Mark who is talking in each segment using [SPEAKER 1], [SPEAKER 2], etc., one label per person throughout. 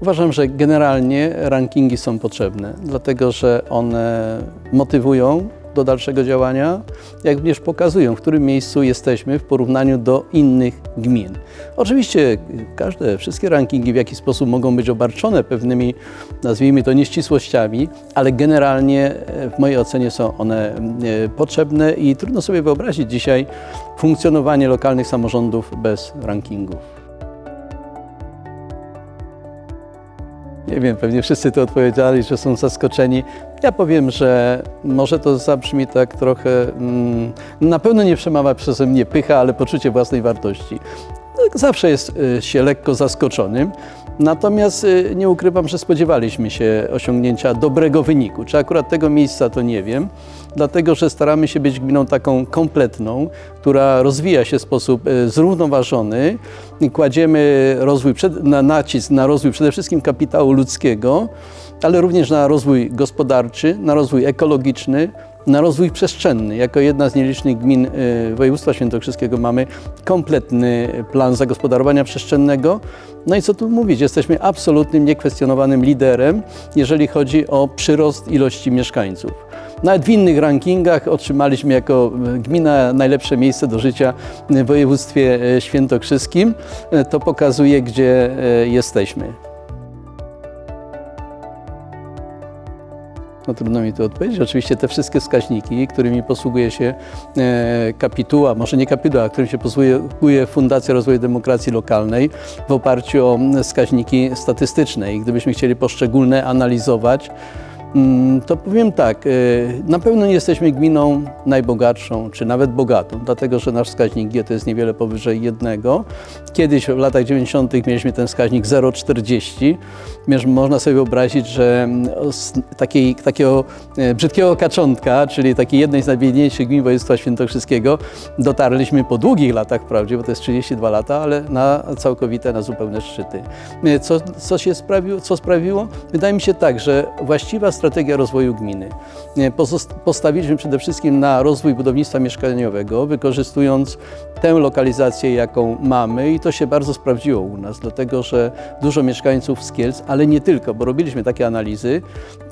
[SPEAKER 1] Uważam, że generalnie rankingi są potrzebne, dlatego że one motywują do dalszego działania, jak również pokazują, w którym miejscu jesteśmy w porównaniu do innych gmin. Oczywiście każde, wszystkie rankingi w jakiś sposób mogą być obarczone pewnymi, nazwijmy to, nieścisłościami, ale generalnie e, w mojej ocenie są one e, potrzebne i trudno sobie wyobrazić dzisiaj funkcjonowanie lokalnych samorządów bez rankingów. Nie wiem, pewnie wszyscy to odpowiedzieli, że są zaskoczeni. Ja powiem, że może to zabrzmi tak trochę, mm, na pewno nie przemawia przeze mnie pycha, ale poczucie własnej wartości. Zawsze jest y, się lekko zaskoczonym, natomiast y, nie ukrywam, że spodziewaliśmy się osiągnięcia dobrego wyniku. Czy akurat tego miejsca, to nie wiem, dlatego że staramy się być gminą taką kompletną, która rozwija się w sposób y, zrównoważony. Kładziemy rozwój na nacisk na rozwój przede wszystkim kapitału ludzkiego, ale również na rozwój gospodarczy, na rozwój ekologiczny, na rozwój przestrzenny. Jako jedna z nielicznych gmin y, województwa świętokrzyskiego mamy kompletny plan zagospodarowania przestrzennego. No i co tu mówić, jesteśmy absolutnym, niekwestionowanym liderem, jeżeli chodzi o przyrost ilości mieszkańców. Nawet w innych rankingach otrzymaliśmy jako y, gmina najlepsze miejsce do życia w województwie y, świętokrzyskim. To pokazuje, gdzie jesteśmy. No trudno mi tu odpowiedzieć. Oczywiście te wszystkie wskaźniki, którymi posługuje się e, kapituła, może nie kapituła, którym się posługuje Fundacja Rozwoju Demokracji Lokalnej w oparciu o wskaźniki statystyczne. I gdybyśmy chcieli poszczególne analizować, to powiem tak, e, na pewno nie jesteśmy gminą najbogatszą, czy nawet bogatą, dlatego że nasz wskaźnik G to jest niewiele powyżej jednego. Kiedyś w latach 90. mieliśmy ten wskaźnik 0,40. Mierz- Można sobie wyobrazić, że mm, z takiej, takiego e, brzydkiego kaczątka, czyli takiej jednej z najbiedniejszych gmin województwa świętokrzyskiego, dotarliśmy po długich latach wprawdzie, bo to jest 32 lata, ale na całkowite, na zupełne szczyty. E, Co, co się sprawiło? Co sprawiło? Wydaje mi się tak, że właściwa strategia rozwoju gminy. Postawiliśmy przede wszystkim na rozwój budownictwa mieszkaniowego, wykorzystując tę lokalizację, jaką mamy i to się bardzo sprawdziło u nas, dlatego że dużo mieszkańców z Kielc, ale nie tylko, bo robiliśmy takie analizy,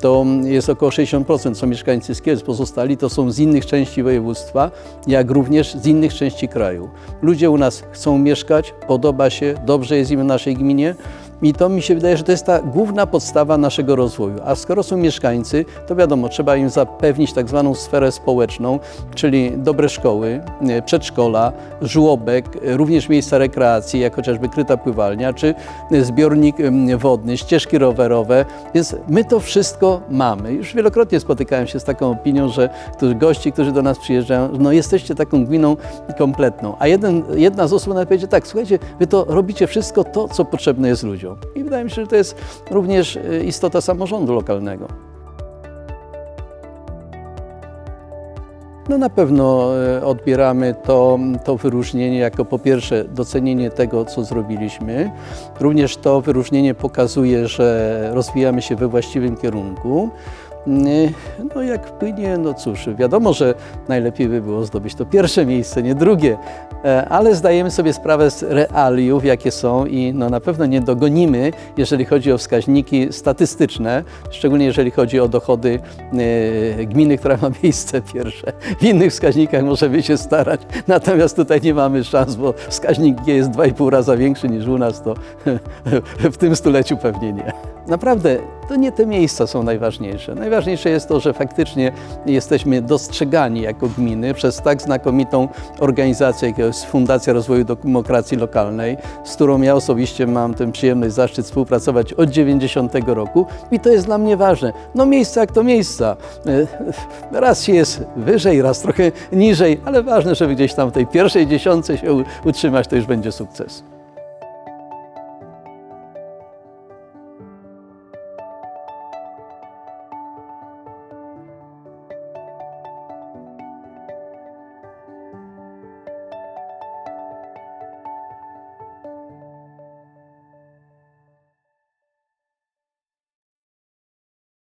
[SPEAKER 1] to jest około 60% są mieszkańcy z Kielc, pozostali to są z innych części województwa, jak również z innych części kraju. Ludzie u nas chcą mieszkać, podoba się, dobrze jest im w naszej gminie, i to mi się wydaje, że to jest ta główna podstawa naszego rozwoju. A skoro są mieszkańcy, to wiadomo, trzeba im zapewnić tak zwaną sferę społeczną, czyli dobre szkoły, przedszkola, żłobek, również miejsca rekreacji, jak chociażby kryta pływalnia, czy zbiornik wodny, ścieżki rowerowe. Więc my to wszystko mamy. Już wielokrotnie spotykałem się z taką opinią, że gości, którzy do nas przyjeżdżają, no jesteście taką gminą kompletną. A jeden, jedna z osób nawet powiedzie tak, słuchajcie, wy to robicie wszystko to, co potrzebne jest ludziom. I wydaje mi się, że to jest również e, istota samorządu lokalnego. No na pewno e, odbieramy to, to wyróżnienie jako po pierwsze docenienie tego, co zrobiliśmy. Również to wyróżnienie pokazuje, że rozwijamy się we właściwym kierunku. Mm, No jak wpłynie, no cóż, wiadomo, że najlepiej by było zdobyć to pierwsze miejsce, nie drugie, E, ale zdajemy sobie sprawę z realiów, jakie są i no na pewno nie dogonimy, jeżeli chodzi o wskaźniki statystyczne, szczególnie jeżeli chodzi o dochody e, gminy, która ma miejsce pierwsze. W innych wskaźnikach możemy się starać, natomiast tutaj nie mamy szans, bo wskaźnik G jest 2,5 raza większy niż u nas, to w tym stuleciu pewnie nie. Naprawdę to nie te miejsca są najważniejsze. Najważniejsze jest to, że faktycznie jesteśmy dostrzegani jako gminy przez tak znakomitą organizację, jaką jest Fundacja Rozwoju Demokracji Lokalnej, z którą ja osobiście mam tę przyjemność, zaszczyt współpracować od 90 roku i to jest dla mnie ważne. No miejsca jak to miejsca. E, Raz się jest wyżej, raz trochę niżej, ale ważne, żeby gdzieś tam w tej pierwszej dziesiątce się utrzymać, to już będzie sukces.